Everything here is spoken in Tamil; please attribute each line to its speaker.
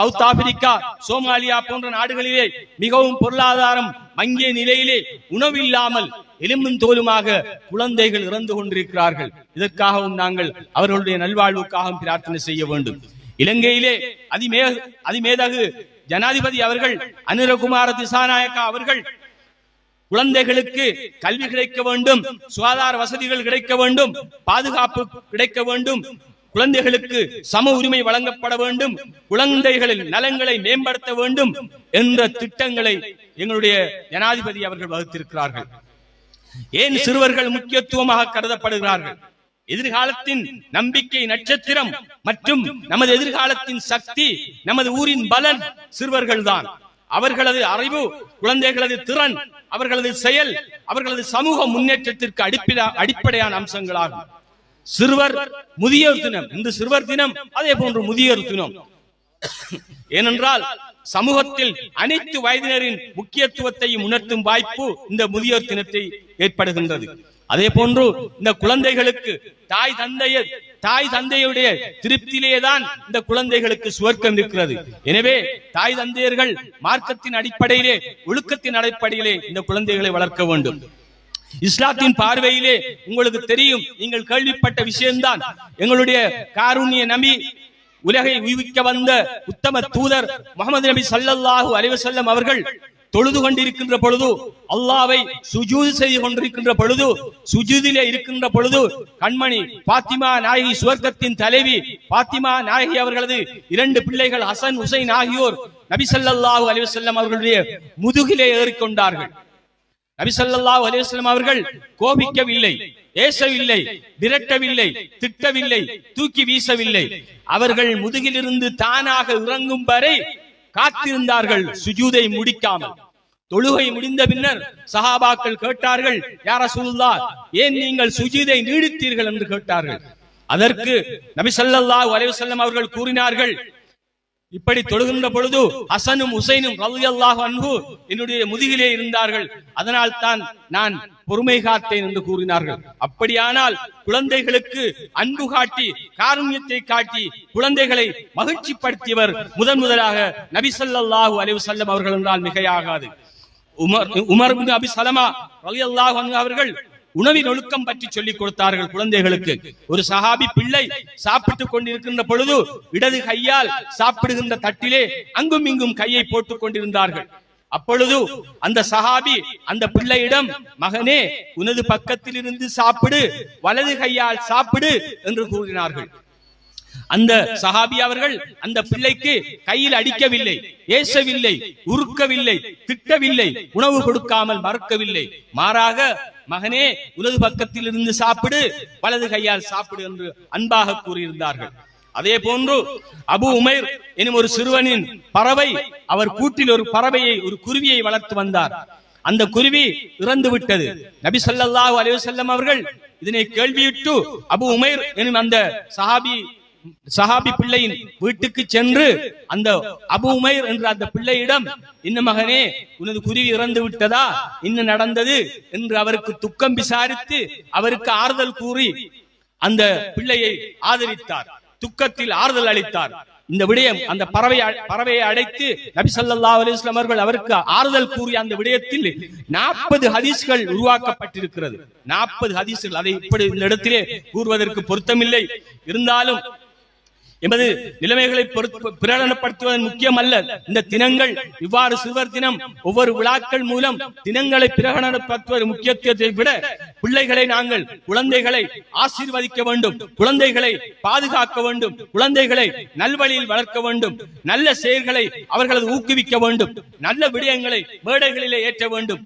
Speaker 1: சவுத் ஆப்பிரிக்கா சோமாலியா போன்ற நாடுகளிலே மிகவும் பொருளாதாரம் மங்கிய நிலையிலே உணவில்லாமல் எலும்பும் தோலுமாக குழந்தைகள் இறந்து கொண்டிருக்கிறார்கள். இதற்காகவும் நாங்கள் அவர்களுடைய நல்வாழ்வுக்காகவும் பிரார்த்தனை செய்ய வேண்டும். இலங்கையிலே அதிமே அதிமேதகு ஜனாதிபதி அவர்கள் அனுரகுமார திசாநாயக்கா அவர்கள் குழந்தைகளுக்கு கல்வி கிடைக்க வேண்டும் சுகாதார வசதிகள் கிடைக்க வேண்டும் பாதுகாப்பு கிடைக்க வேண்டும் குழந்தைகளுக்கு சம உரிமை வழங்கப்பட வேண்டும். குழந்தைகளின் நலன்களை மேம்படுத்த வேண்டும் என்ற திட்டங்களை எங்களுடைய ஜனாதிபதி அவர்கள் வகுத்திருக்கிறார்கள். ஏன் சிறுவர்கள் முக்கியத்துவமாக கருதப்படுகிறார்கள்? எதிர்காலத்தின் நம்பிக்கை நட்சத்திரம் மற்றும் நமது எதிர்காலத்தின் சக்தி நமது ஊரின் பலன் சிறுவர்கள் தான் அவர்களது அறிவு குழந்தைகளது திறன் அவர்களது செயல் அவர்களது சமூக முன்னேற்றத்திற்கு அடிப்பிட- அடிப்படையான அம்சங்களாகும். சிறுவர் முதியோர் தினம். இந்த சிறுவர் தினம். அதே போன்று முதியோர் தினம். ஏனென்றால் சமூகத்தில் அனைத்து வயதினரின் முக்கியத்துவத்தையும் உணர்த்தும் வாய்ப்பு இந்த முதியோர் தினத்தை ஏற்படுகின்றது. அதே போன்று இந்த குழந்தைகளுக்கு தாய் தந்தைய தாய் தந்தையுடைய திருப்தியிலேதான் இந்த குழந்தைகளுக்கு சுவர்க்கம் இருக்கிறது. எனவே தாய் தந்தையர்கள் மார்க்கத்தின் அடிப்படையிலே ஒழுக்கத்தின் அடிப்படையிலே இந்த குழந்தைகளை வளர்க்க வேண்டும். இஸ்லாத்தின் பார்வையிலே உங்களுக்கு தெரியும் நீங்கள் கேள்விப்பட்ட விஷயம்தான். எங்களுடைய காருண்ய நபி உலகை உய்விக்க வந்த உத்தம தூதர் முகமது நபி ஸல்லல்லாஹு அலைஹி வஸல்லம் அவர்கள் தொழுது கொண்டிருக்கின்ற பொழுது அல்லாவை சுஜூது செய்து கொண்டிருக்கின்ற பொழுது சுஜூதிலே இருக்கின்ற பொழுது கண்மணி பாத்திமா நாயகி சுவர்க்கத்தின் தலைவி பாத்திமா நாயகி அவர்களது இரண்டு பிள்ளைகள் ஹசன் ஹுசைன் ஆகியோர் நபி ஸல்லல்லாஹு அலைஹி வஸல்லம் அவர்களுடைய முதுகிலே ஏறிக்கொண்டார்கள். நபி அலிஸ்லாம் அவர்கள் கோபிக்கவில்லை ஏசவில்லை விரட்டவில்லை திட்டவில்லை தூக்கி வீசவில்லை. அவர்கள் முதுகிலிருந்து தானாக இறங்கும் வரை காத்திருந்தார்கள் சுஜூதை முடிக்காமல். தொழுகை முடிந்த பின்னர் சஹாபாக்கள் கேட்டார்கள் யார சொல்லுல்லா ஏன் நீங்கள் சுஜூதை நீடித்தீர்கள்? என்று கேட்டார்கள். அதற்கு நபி ஸல்லல்லாஹு அலைஹி அவர்கள் கூறினார்கள் இப்படி தொழுகின்ற பொழுது ஹசனும் உசைனும் ரலியல்லாஹு அன்பு என்னுடைய முதுகிலே இருந்தார்கள். அதனால் தான் நான் பொறுமை காத்தேன் என்று கூறினார்கள். அப்படியானால் குழந்தைகளுக்கு அன்பு காட்டி காருண்யத்தை காட்டி குழந்தைகளை மகிழ்ச்சிப்படுத்தியவர் முதன் முதலாக நபிசல்லாஹு அலைவு செல்லம் அவர்கள் என்றால் மிகையாகாது. உமர் உமர் அபி சலமா ரலியல்லாஹு அவர்கள் உணவின் ஒழுக்கம் பற்றி சொல்லிக் கொடுத்தார்கள் குழந்தைகளுக்கு. ஒரு சஹாபி பிள்ளை சாப்பிட்டுக் கொண்டிருக்கின்ற பொழுது இடது கையால் சாப்பிடுகின்ற தட்டிலே அங்கும் இங்கும் கையை போட்டுக் கொண்டிருந்தார்கள். அப்பொழுது அந்த சஹாபி அந்த பிள்ளையிடம் மகனே உனது பக்கத்தில் இருந்து சாப்பிடு வலது கையால் சாப்பிடு என்று கூறினார்கள். அந்த சஹாபி அவர்கள் அந்த பிள்ளைக்கு கையில் அடிக்கவில்லை ஏசவில்லை உருக்கவில்லை திட்டவில்லை உணவு கொடுக்காமல் மறுக்கவில்லை. மாறாக மகனே உலது பக்கத்தில் இருந்து சாப்பிடு வலது கையால் சாப்பிடு என்று அன்பாக கூறியிருந்தார்கள். அதே போன்று அபு உமைர் எனும் ஒரு சிறுவனின் பறவை அவர் கூட்டில் ஒரு பறவையை ஒரு குருவியை வளர்த்து வந்தார். அந்த குருவி இறந்து விட்டது. நபி சொல்லாஹு அலைஹி அவர்கள் இதனை கேள்வியிட்டு அபு உமைர் எனும் அந்த சஹாபி சஹாபி பிள்ளையின் வீட்டுக்கு சென்று அந்த அபு உமைர் என்ற அந்த பிள்ளையிடம் இன்ன மகனே உனது குருவி இறந்து விட்டதா? என்ன நடந்தது? என்று அவருக்கு துக்கம் விசாரித்து அவருக்கு ஆறுதல் கூறி அந்த பிள்ளையை ஆதரித்தார். துக்கத்தில் ஆறுதல் அளித்தார். இந்த விடயம் அந்த பறவை பறவையை அடைத்து நபி ஸல்லல்லாஹு அலிஸ்லாம் அவர்கள் அவருக்கு ஆறுதல் கூறிய அந்த விடயத்தில் நாற்பது ஹதீஸ்கள் உருவாக்கப்பட்டிருக்கிறது. நாற்பது ஹதீஸ்கள் அதை இப்படி இந்த இடத்திலே கூறுவதற்கு பொருத்தமில்லை. இருந்தாலும் எமது நிலைமைகளை பிரகடனப்படுத்துவதன் முக்கியம் அல்ல இந்த தினங்கள் இவ்வாறு சிறுவர் தினம் ஒவ்வொரு விழாக்கள் மூலம் தினங்களை பிரகடனப்படுத்துவதன் முக்கியத்துவத்தை விட பிள்ளைகளை நாங்கள் குழந்தைகளை ஆசீர்வதிக்க வேண்டும் குழந்தைகளை பாதுகாக்க வேண்டும் குழந்தைகளை நல்வழியில் வளர்க்க வேண்டும் நல்ல செயல்களை அவர்களது ஊக்குவிக்க வேண்டும் நல்ல விடயங்களை மேடைகளிலே ஏற்ற வேண்டும்.